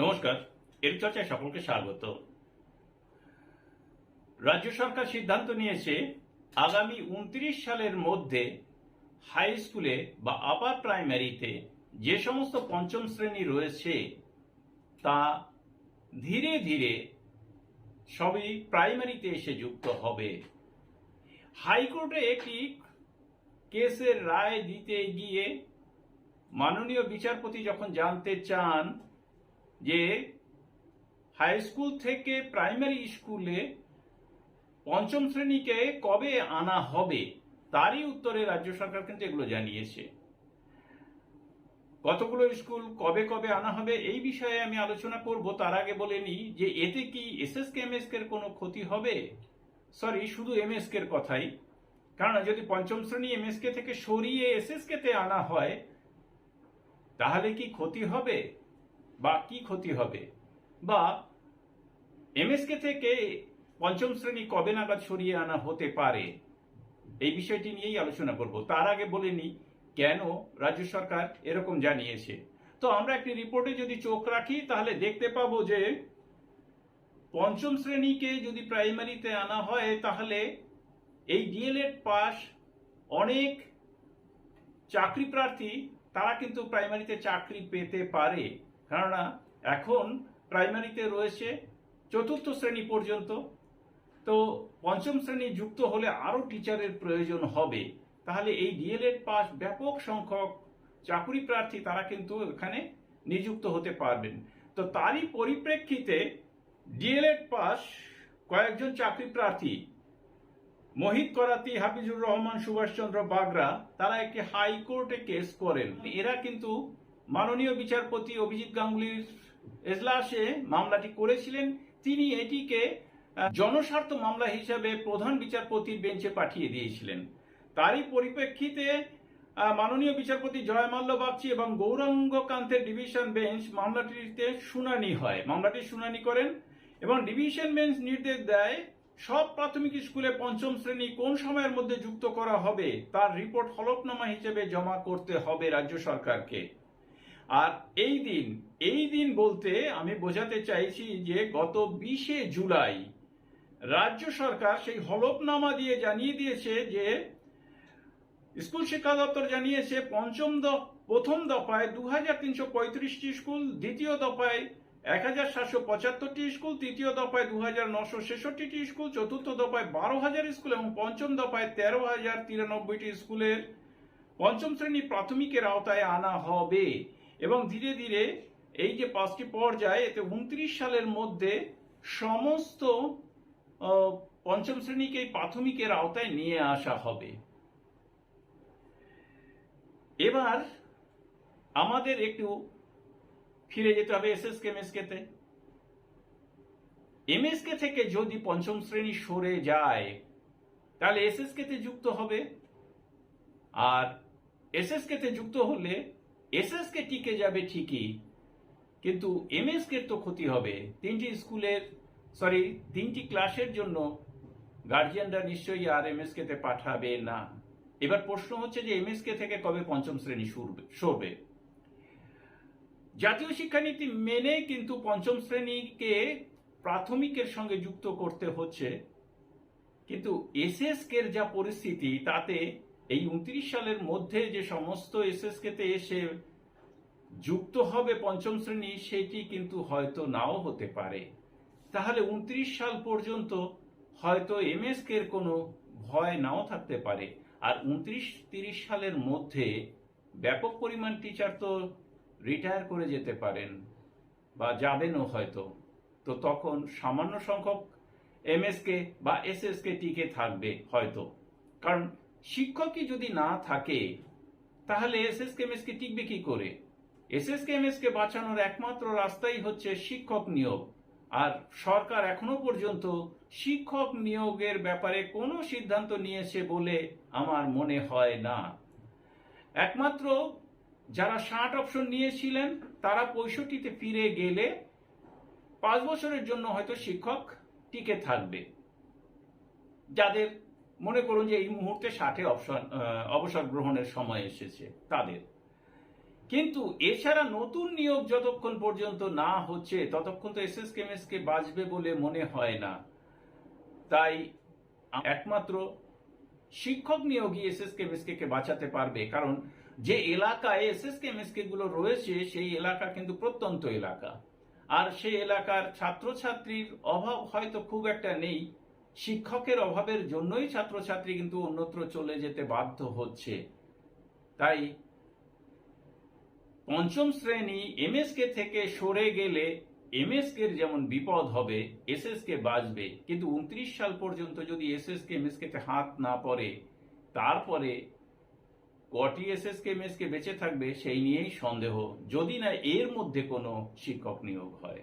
নমস্কার এর চর্চায় সকলকে স্বাগত। রাজ্য সরকার সিদ্ধান্ত নিয়েছে, আগামী উনত্রিশ সালের মধ্যে হাই স্কুলে বা আপার প্রাইমারিতে যে সমস্ত পঞ্চম শ্রেণি রয়েছে, তা ধীরে ধীরে সবই প্রাইমারিতে এসে যুক্ত হবে। হাইকোর্টে একটি কেসের রায় দিতে গিয়ে মাননীয় বিচারপতি যখন জানতে চান যে হাই স্কুল থেকে প্রাইমারি স্কুলে পঞ্চম শ্রেণীকে কবে আনা হবে, তারই উত্তরে রাজ্য সরকার কিন্তু এগুলো জানিয়েছে। কতগুলো স্কুল কবে কবে আনা হবে এই বিষয়ে আমি আলোচনা করব। তার আগে বলে নিই যে এতে কি এসএসকে এমএসকে এর কোনো ক্ষতি হবে? সরি শুধু এমএসকে এর কথাই। কারণ যদি পঞ্চম শ্রেণি এমএসকে থেকে সরিয়ে এস এসএসকে তে আনা হয়, তাহলে কি ক্ষতি হবে? বা কি ক্ষতি হবে? বা এমএসকে থেকে পঞ্চম শ্রেণি কবে নাগাদ সরিয়ে আনা হতে পারে? এই বিষয়টি নিয়েই আলোচনা করব। তার আগে বলে নিই, কেন রাজ্য সরকার এরকম জানিয়েছে? তো আমরা একটি রিপোর্টে যদি চোখ রাখি, তাহলে দেখতে পাবো যে পঞ্চম শ্রেণীকে যদি প্রাইমারিতে আনা হয়, তাহলে এই ডিএলএড পাস অনেক চাকরি প্রার্থী, তারা কিন্তু প্রাইমারিতে চাকরি পেতে পারে। কেননা এখন প্রাইমারিতে রয়েছে চতুর্থ শ্রেণি পর্যন্ত। তো পঞ্চম শ্রেণি যুক্ত হলে আরও টিচারের প্রয়োজন হবে। তাহলে এই ডিএলএড পাস ব্যাপক সংখ্যক চাকরি প্রার্থী তারা কিন্তু এখানে নিযুক্ত হতে পারবেন। তো তারই পরিপ্রেক্ষিতে ডিএলএড পাস কয়েকজন চাকরি প্রার্থী, মোহিত করাতি, হাফিজুর রহমান, সুভাষচন্দ্র বাগরা, তারা একটি হাইকোর্টে কেস করেন। এরা কিন্তু মাননীয় বিচারপতি অভিজিৎ গাঙ্গুলির এজলাসে মামলাটি করেছিলেন। তিনি এটিকে জনস্বার্থ মামলা হিসাবে প্রধান বিচারপতির বেঞ্চে পাঠিয়ে দিয়েছিলেন। তারই পরিপ্রেক্ষিতে মাননীয় বিচারপতি জয়মাল্য বাগচি এবং গৌরাঙ্গ কান্তের ডিভিশন বেঞ্চ মামলাটিতে শুনানি হয়। মামলাটি শুনানি করেন এবং ডিভিশন বেঞ্চ নির্দেশ দেয়, সব প্রাথমিক স্কুলে পঞ্চম শ্রেণি কোন সময়ের মধ্যে যুক্ত করা হবে, তার রিপোর্ট হলফনামা হিসেবে জমা করতে হবে রাজ্য সরকারকে। আর এই দিন এই দিন বলতে আমি বোঝাতে চাইছি যে গত বিশে জুলাই রাজ্য সরকার সেই হলফনামা দিয়ে জানিয়ে দিয়েছে যে, স্কুল শিক্ষা দপ্তর জানিয়েছে পঞ্চম প্রথম দফায় দু হাজার তিনশো পঁয়ত্রিশটি স্কুল, দ্বিতীয় দফায় এক হাজার সাতশো পঁচাত্তরটি স্কুল, তৃতীয় দফায় দু হাজার নশো ছেষট্টিটি স্কুল, চতুর্থ দফায় বারো হাজার স্কুল এবং পঞ্চম দফায় তেরো হাজার তিরানব্বইটি স্কুলের পঞ্চম শ্রেণি প্রাথমিকের আওতায় আনা হবে। এবং ধীরে ধীরে এই যে পাঁচটি পর্যায়, এতে উনত্রিশ সালের মধ্যে সমস্ত পঞ্চম শ্রেণীকে প্রাথমিকের আওতায় নিয়ে আসা হবে। এবার আমাদের একটু ফিরে যেতে হবে এসএসকে, এমএসকে তে। এমএসকে থেকে যদি পঞ্চম শ্রেণি সরে যায়, তাহলে এসএসকে তে যুক্ত হবে। আর এসএসকে তে যুক্ত হলে এসএসকে টিকে যাবে ঠিকই, কিন্তু এমএসকে তো ক্ষতি হবে। তিনটি স্কুলের সরি তিনটি ক্লাসের জন্য গার্জিয়ানরা নিশ্চয়ই আর এমএসকে তে পাঠাবে না। এবার প্রশ্ন হচ্ছে যে এমএসকে থেকে কবে পঞ্চম শ্রেণি সরবে জাতীয় শিক্ষানীতি মেনে কিন্তু পঞ্চম শ্রেণীকে প্রাথমিকের সঙ্গে যুক্ত করতে হচ্ছে, কিন্তু এসএসকে যা পরিস্থিতি তাতে এই উনত্রিশ সালের মধ্যে যে সমস্ত এসএসকে তে এসে যুক্ত হবে পঞ্চম শ্রেণি, সেটি কিন্তু হয়তো নাও হতে পারে। তাহলে উনত্রিশ সাল পর্যন্ত হয়তো এমএসকে এর কোনো ভয় নাও থাকতে পারে। আর উনত্রিশ, তিরিশ সালের মধ্যে ব্যাপক পরিমাণ টিচার তো রিটায়ার করে যেতে পারেন বা যাবেনও হয়তো। তো তখন সামান্য সংখ্যক এমএসকে বা এসএসকে টিকে থাকবে হয়তো। কারণ শিক্ষকই যদি না থাকে, তাহলে এসএসকে এমএসকে টিকবে কি করে? এসএসকে এমএসকে বাঁচানোর একমাত্র রাস্তাই হচ্ছে শিক্ষক নিয়োগ। আর সরকার এখনও পর্যন্ত শিক্ষক নিয়োগের ব্যাপারে কোনো সিদ্ধান্ত নিয়েছে বলে আমার মনে হয় না। একমাত্র যারা ষাট অপশন নিয়েছিলেন, তারা পঁয়ষট্টিতে ফিরে গেলে পাঁচ বছরের জন্য হয়তো শিক্ষক টিকে থাকবে। যাদের মনে করুন যে এই মুহূর্তে ষাটে আহ, অবসর গ্রহণের সময় এসেছে তাদের। কিন্তু এছাড়া নতুন নিয়োগ যতক্ষণ পর্যন্ত না হচ্ছে ততক্ষণ তো এস এস কে বাঁচবে বলে মনে হয় না। তাই একমাত্র শিক্ষক নিয়োগই এস এস কে বাঁচাতে পারবে। কারণ যে এলাকায় এস এস কে গুলো রয়েছে সেই এলাকা কিন্তু প্রত্যন্ত এলাকা। আর সেই এলাকার ছাত্রছাত্রীর অভাব হয়তো খুব একটা নেই। শিক্ষকের অভাবের জন্যই ছাত্রছাত্রী কিন্তু অন্যত্র চলে যেতে বাধ্য হচ্ছে। তাই পঞ্চম শ্রেণি এমএসকে থেকে সরে গেলে এমএসকে যেমন বিপদ হবে, এসএসকে বাঁচবে। কিন্তু উনত্রিশ সাল পর্যন্ত যদি এসএসকে এমএসকে তে হাত না পড়ে, তারপরে কটি এসএসকে এমএসকে বেঁচে থাকবে সেই নিয়েই সন্দেহ। যদি না এর মধ্যে কোনো শিক্ষক নিয়োগ হয়।